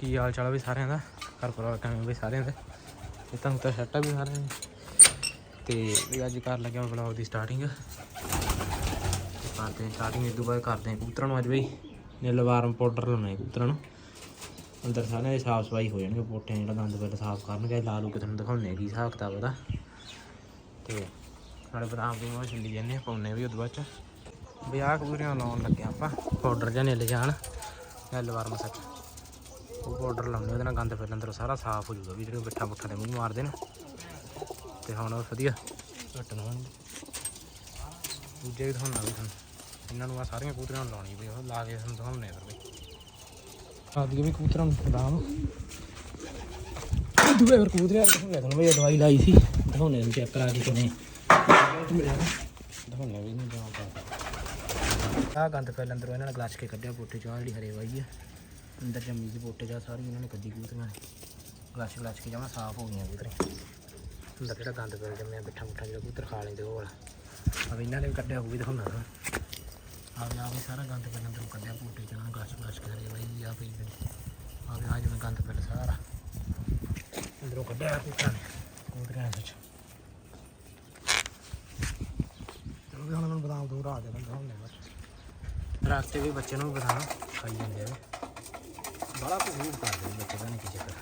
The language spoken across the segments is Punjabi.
ਕੀ ਹਾਲ ਚਾਲ ਆ ਵੀ ਸਾਰਿਆਂ ਦਾ? ਘਰ ਪਰਿਵਾਰ ਕਿਵੇਂ ਵੀ ਸਾਰਿਆਂ ਦਾ? ਇਹ ਤੁਹਾਨੂੰ ਤਾਂ ਸੱਟਾ ਵੀ ਸਾਰਿਆਂ ਨੇ ਤੇ ਵੀ ਅੱਜ ਕਰ ਲੱਗਿਆ ਵਲੌਗ ਦੀ ਸਟਾਰਟਿੰਗ ਕਰਦੇ ਹਾਂ ਸਟਾਰਟਿੰਗ ਇਸ ਤੋਂ ਬਾਅਦ ਕਰਦੇ ਹਾਂ ਕਬੂਤਰਾਂ ਨੂੰ ਅੱਜ ਬਈ। ਨਿਲਵਾਰਮ ਪਾਊਡਰ ਲਾਉਣਾ ਹੈ ਕਬੂਤਰਾਂ ਨੂੰ। ਅੰਦਰ ਸਾਰਿਆਂ ਦੀ ਸਾਫ਼ ਸਫ਼ਾਈ ਹੋ ਜਾਣਗੇ ਪੋਟਿਆਂ ਜਿਹੜਾ ਗੰਦ ਪਹਿਲਾਂ ਸਾਫ਼ ਕਰਨਗੇ। ਲਾ ਲੂ ਕੇ ਤੁਹਾਨੂੰ ਦਿਖਾਉਂਦੇ ਕੀ ਹਿਸਾਬ ਕਿਤਾਬ ਉਹਦਾ। ਤੇ ਨਾਲੇ ਬਦਾਮ ਦੀ ਮੋਹ ਛਿੱਲੀ ਜਾਂਦੇ ਆ ਪਾਉਣੇ ਵੀ ਉਹਦੇ ਬਾਅਦ ਚ। ਵੀ ਆਹ ਕਬੂਤਰੀਆਂ ਲਾਉਣ ਲੱਗੇ ਆਪਾਂ ਪਾਊਡਰ ਜਾਂ ਨਿੱਲ ਜਾਣ। ਨਿਲਵਾਰਮ ਸੱਚ ਉਹ ਪਾਊਡਰ ਲਾਉਂਦੇ ਉਹਦੇ ਨਾਲ ਗੰਦ ਫਿਰ ਅੰਦਰੋਂ ਸਾਰਾ ਸਾਫ਼ ਹੋ ਜਾਊਗਾ ਵੀ ਜਿਹੜੇ ਬਿੱਠਾ ਬੁੱਠਾ ਦੇ ਮੂੰਹ ਮਾਰਦੇ ਨੇ। ਤੇ ਹੁਣ ਉਹ ਵਧੀਆ ਘੱਟ ਨਾ ਦੂਜੇ ਵੀ ਦਿਖਾਉਣਾ ਵੀ ਤੁਹਾਨੂੰ ਇਹਨਾਂ ਨੂੰ ਆ ਸਾਰੀਆਂ ਕਬੂਤਰੀਆਂ ਨੂੰ ਲਾਉਣੀ ਵੀ, ਉਹ ਲਾ ਕੇ ਤੁਹਾਨੂੰ ਦਿਖਾਉਂਦੇ ਫਿਰ ਬਈ ਆਦੀ ਵੀ ਕਬੂਤਰਾਂ ਨੂੰ ਬਦਾਮ ਦੂਏ ਫਿਰ ਕਬੂਤਰੀਆਂ ਨੂੰ ਤੁਹਾਨੂੰ ਬਈ ਦਵਾਈ ਲਾਈ ਸੀ। ਦਿਖਾਉਂਦੇ ਨੂੰ ਚੈੱਕ ਕਰਾ ਕੇ ਕਿਨੇ ਦਿਖਾਉਂਦੇ ਵੀ ਨਹੀਂ ਜਾਣਾ ਆ ਗੰਦ ਪਹਿਲਾਂ ਅੰਦਰੋਂ, ਇਹਨਾਂ ਨੇ ਗਲਾਚ ਕੇ ਕੱਢਿਆ ਬੋਟੇ ਚਾਹ ਜਿਹੜੀ ਹਰੇ ਵਾਈ ਹੈ ਅੰਦਰ ਜੰਮੀ ਦੀ ਬੋਟੇ ਚਾਹ ਸਾਰੀ ਇਹਨਾਂ ਨੇ ਕੱਢੀ ਕਬੂਤਰੀਆਂ ਨੇ। ਗਲਾਚ ਗਲਾਚ ਕੇ ਜਮਾ ਸਾਫ਼ ਹੋ ਗਈਆਂ ਕਬੂਤਰੀਆਂ ਅੰਦਰ ਜਿਹੜਾ ਗੰਦ ਪਿਆ ਜੰਮਿਆ ਬਿੱਠਾ ਮੁੱਠਾ ਜਿਹੜਾ ਕਬੂਤਰ ਖਾ ਲੈਂਦੇ ਉਹ ਵਾਲਾ ਆ ਇਹਨਾਂ ਨੇ ਵੀ ਕੱਢਿਆ, ਉਹ ਵੀ ਦਿਖਾਉਂਦਾ ਨਾ। ਆ ਵੀ ਵੀ ਸਾਰਾ ਗੰਦ ਪਹਿਲਾਂ ਅੰਦਰੋਂ ਕੱਢਿਆ ਬੋਟੇ ਚਾਹ ਗਲਾਚ ਗਲਾਚ ਕੇ ਹਰੇ ਆ ਪਈ ਆ ਵੀ ਜਿਵੇਂ ਗੰਦ ਪਿਆ ਸਾਰਾ। ਅੰਦਰੋਂ ਕੱਢਿਆ ਕਬੂਤਰਾਂ ਨੇ ਕਬੂਤਰਾਂ ਨੇ ਚਲੋ ਵੀ ਹੁਣ ਮੈਨੂੰ ਬਦਾਮ ਦੂਰ ਆ ਦੇ ਬੰਦਾ ਹੁੰਦੇ ਰਾਸਤੇ ਵੀ ਬੱਚੇ ਨੂੰ ਬਦਾਮ ਖਾਈ ਜਾਂਦੇ ਆ। ਬੜਾ ਕੁਝ ਯੂਜ਼ ਕਰਦੇ ਨੇ ਨਹੀਂ ਕੀ ਚੱਕਰ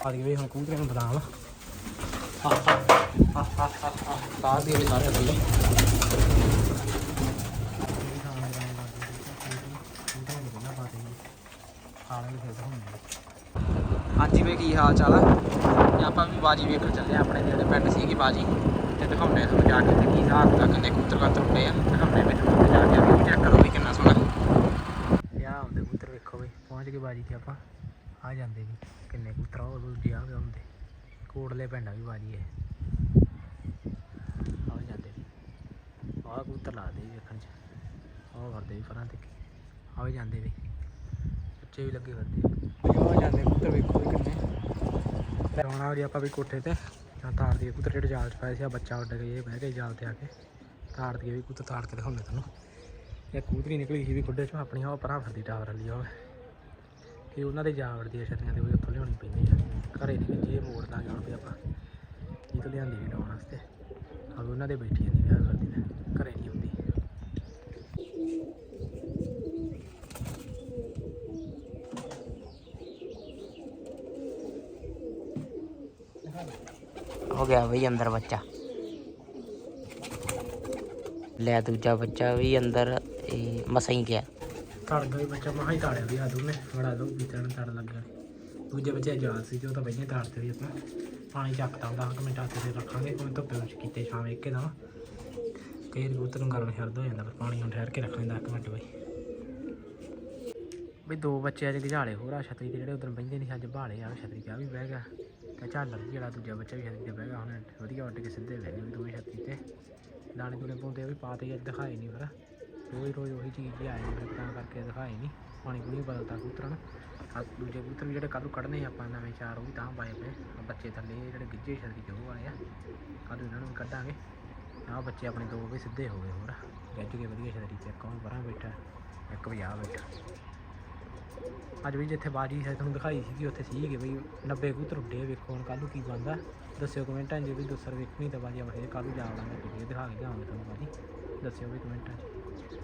ਆ। ਗਏ ਹੁਣ ਕਬੂਤਰਾਂ ਨੂੰ ਬਦਾਮ ਹਾ ਦੇ ਸਾਰੇ ਥੱਲੇ। ਹਾਂਜੀ ਵੇ ਕੀ ਹਾਲ ਚਾਲ ਆ? ਆਪਾਂ ਵੀ ਬਾਜੀ ਵੇਖਣ ਚੱਲੇ ਆ ਆਪਣੇ ਜਿਹੜੇ ਪਿੰਡ ਸੀਗੀ ਬਾਜੀ। ਤੇ ਦਿਖਾਉਂਦੇ ਆ ਤੁਹਾਨੂੰ ਜਾ ਕੇ ਤੇ ਕੀ ਹਿਸਾਬ ਦਾ ਕਿੰਨੇ ਕਬੂਤਰ ਕੱਤ ਹੁੰਦੇ ਆ। ਦਿਖਾਉਂਦੇ ਵੀ ਤੁਹਾਨੂੰ ਜਾ ਕੇ, ਵੀ ਚੈੱਕ ਕਰੋ ਵੀ ਕਿੰਨਾ ਸੋਹਣਾ ਤੇ ਆ ਹੁੰਦੇ ਕਬੂਤਰ ਵੇਖੋ ਵੀ ਪਹੁੰਚ ਗਏ ਬਾਜੀ ਤੇ ਆਪਾਂ ਆ ਜਾਂਦੇ ਵੀ ਕਿੰਨੇ ਕਬੂਤਰ ਆ ਉਹ ਦੂਜੇ ਆ ਗਏ ਹੁੰਦੇ। ਕੋਟਲੇ ਪਿੰਡ ਵੀ ਬਾਜੀ ਇਹ। ਆ ਜਾਂਦੇ ਵੀ। ਆਹ ਕਬੂਤਰ ਲਾਦੇ ਵੀ ਵੇਖਣ ਚ। ਆਹ ਕਰਦੇ ਵੀ ਫਰਾਂ ਤੇ ਆ ਵੀ ਜਾਂਦੇ ਵੀ। ਬੱਚੇ ਵੀ ਲੱਗੇ ਕਰਦੇ ਆ ਜਾਂਦੇ ਕਬੂਤਰ ਵੇਖੋ ਵੀ ਕਿੰਨੇ। ਤੇ ਜੀ ਆਪਾਂ ਵੀ ਕੋਠੇ ਤੇ ਜਾਂ ਤਾਰ ਦੀ ਕਬੂਤਰ ਜਿਹੜੇ ਜਾਲ ਚ ਪਾਇਆ ਸੀ, ਆ ਬੱਚਾ ਉੱਡ ਗਏ ਇਹ ਬਹਿ ਗਏ ਜਾਲ ਤੇ ਆ ਕੇ। ਤਾਰ ਦੀ ਵੀ ਕਬੂਤਰ ਤਾਰ ਕੇ ਦਿਖਾਉਂਦੇ ਤੁਹਾਨੂੰ। ਇਹ ਕਬੂਤਰੀ ਨਿਕਲੀ ਸੀ ਵੀ ਖੁੱਡੇ ਚੋਂ, ਆਪਣੀ ਉਹ ਪਰਾਂ ਫਿਰਦੀ ਟਾਵਰ ਵਾਲੀ, ਉਹ। ਤੇ ਉਹਨਾਂ ਦੇ ਜਾ ਵੜਦੀ ਆ ਛਤਰੀਆਂ ਤੇ ਉਹ ਉੱਥੋਂ ਲਿਆਉਣੀ ਪੈਂਦੀ ਆ। ਘਰੇ ਨਹੀਂ ਵਿੱਚ ਇਹ ਮੋੜ ਦਾਂਗੇ ਹੁਣ ਵੀ ਆਪਾਂ ਇਹ ਤੋਂ ਲਿਆਂਦੇ ਵੀ ਲਾਉਣ ਵਾਸਤੇ। ਆ ਉਹਨਾਂ ਦੇ ਬੈਠੀ ਨਹੀਂ ਵਿਆਹ ਕਰਦੀ ਘਰੇ ਨਹੀਂ ਹੁੰਦੀ। ਹੋ ਗਿਆ ਬਈ ਅੰਦਰ ਬੱਚਾ। ਲੈ ਦੂਜਾ ਬੱਚਾ ਵੀ ਅੰਦਰ, ਇਹ ਮਸਾਂ ਹੀ ਗਿਆ। ਤੜ ਗਿਆ ਵੀ ਬੱਚਾ ਮਹਾ ਹੀ ਤਾੜਿਆ ਵੀ ਆਦੂ ਨੇ ਬੜਾ ਦੋ ਬੀਤਣ ਤੜ ਲੱਗਿਆ। ਦੂਜੇ ਬੱਚੇ ਆਜ਼ਾਦ ਸੀ ਜੋ ਤਾਂ ਬਈਏ ਤਾੜਦੇ ਵੀ ਆਪਾਂ, ਪਾਣੀ ਚੱਕਦਾ ਹੁੰਦਾ 10 ਮਿੰਟਾਂ ਤੇ ਰੱਖਾਂਗੇ ਕੋਈ ਧੁੱਪੇ ਵਿੱਚ ਕੀਤੇ ਸ਼ਾਮ ਵੇਖ ਕੇ ਦਾ ਕਈ ਕਬੂਤਰ ਨੂੰ ਗਰਮ ਛੱਡ ਹੋ ਜਾਂਦਾ ਪਰ ਪਾਣੀ ਹੁਣ ਠਹਿਰ ਕੇ ਰੱਖਣਾ 10 ਮਿੰਟ ਬਈ। ਬਈ ਦੋ ਬੱਚੇ ਅੱਜ ਗਝਾਲੇ, ਹੋਰ ਆ ਛਤਰੀ ਤੇ ਜਿਹੜੇ ਉਧਰ ਬੈਂਦੇ ਨਹੀਂ ਅੱਜ ਭਾਲੇ ਆ, ਛਤਰੀ ਤੇ ਆ ਵੀ ਬਹਿ ਗਿਆ। ਤੇ ਝਾਲਰ ਜਿਹੜਾ ਦੂਜਾ ਬੱਚਾ ਵੀ ਛਤਰੀ ਤੇ ਬਹਿ ਗਿਆ, ਹੁਣ ਵਧੀਆ ਉੱਡ ਕੇ ਸਿੱਧੇ ਬਹਿ ਗਏ ਦੋਵੇਂ ਛਤਰੀ ਤੇ। ਦਾਣੇ ਦੂਣੇ ਪਾਉਂਦੇ ਵੀ ਪਾਤੇ ਅੱਜ ਦਿਖਾਏ ਨਹੀਂ ਫਿਰ। ਰੋਜ਼ ਰੋਜ਼ ਉਹੀ ਚੀਜ਼ ਹੀ ਆਏ ਫਿਰ ਤਾਂ ਕਰਕੇ ਦਿਖਾਏ ਨਹੀਂ ਪਾਣੀ ਪੂਣੀ ਬਦਲਤਾ ਕਬੂਤਰਾਂ ਨੂੰ। ਆ ਦੂਜੇ ਕਬੂਤਰ ਵੀ ਜਿਹੜੇ ਕੱਲ੍ਹ ਨੂੰ ਕੱਢਨੇ ਆਪਾਂ ਨਵੇਂ ਚਾਰ, ਉਹ ਵੀ ਤਾਂ ਪਾਏ ਪਏ। ਆ ਬੱਚੇ ਥੱਲੇ ਜਿਹੜੇ ਗਿੱਜੇ ਛਤਰੀ ਤੇ ਉਹ ਵਾਲੇ ਆ। ਕੱਲ੍ਹ ਇਹਨਾਂ ਨੂੰ ਵੀ ਕੱਢਾਂਗੇ। ਆਹ ਬੱਚੇ ਆਪਣੇ ਦੋ ਵੀ ਸਿੱਧੇ ਹੋ ਗਏ ਹੋਰ। ਗੱਜ ਕੇ ਵਧੀਆ ਛਤਰੀ ਤੇ ਇੱਕ ਉਹ ਪਰਾਂ ਬੈਠਾ, ਇੱਕ ਵੀ ਆ ਬੈਠਾ। ਅੱਜ ਵੀ ਜਿੱਥੇ ਬਾਜੀ ਹੈ ਤੁਹਾਨੂੰ ਦਿਖਾਈ ਸੀਗੀ, ਉੱਥੇ ਸੀਗੇ ਬਈ 90 ਕਬੂਤਰ ਉੱਡੇ ਵੇਖੋ ਹੁਣ ਕੱਲ੍ਹ ਨੂੰ ਕੀ ਬਣਦਾ। ਦੱਸਿਓ ਕਮੈਂਟਾਂ 'ਚ ਜੇ ਵੀ ਦੂਸਰ ਵੇਖਣੀ ਤਾਂ ਬਾਜੀ ਆਪਾਂ ਫੇਰ ਕੱਲ੍ਹ ਨੂੰ ਜਾ ਵੜਾਂਗੇ ਵੀਡੀਓ ਦਿਖਾ ਕੇ ਲਿਆਵਾਂਗੇ ਤੁਹਾਨੂੰ ਬਾਜੀ। ਦੱਸਿਓ ਵੀ ਕਮੈਂਟਾਂ 'ਚ।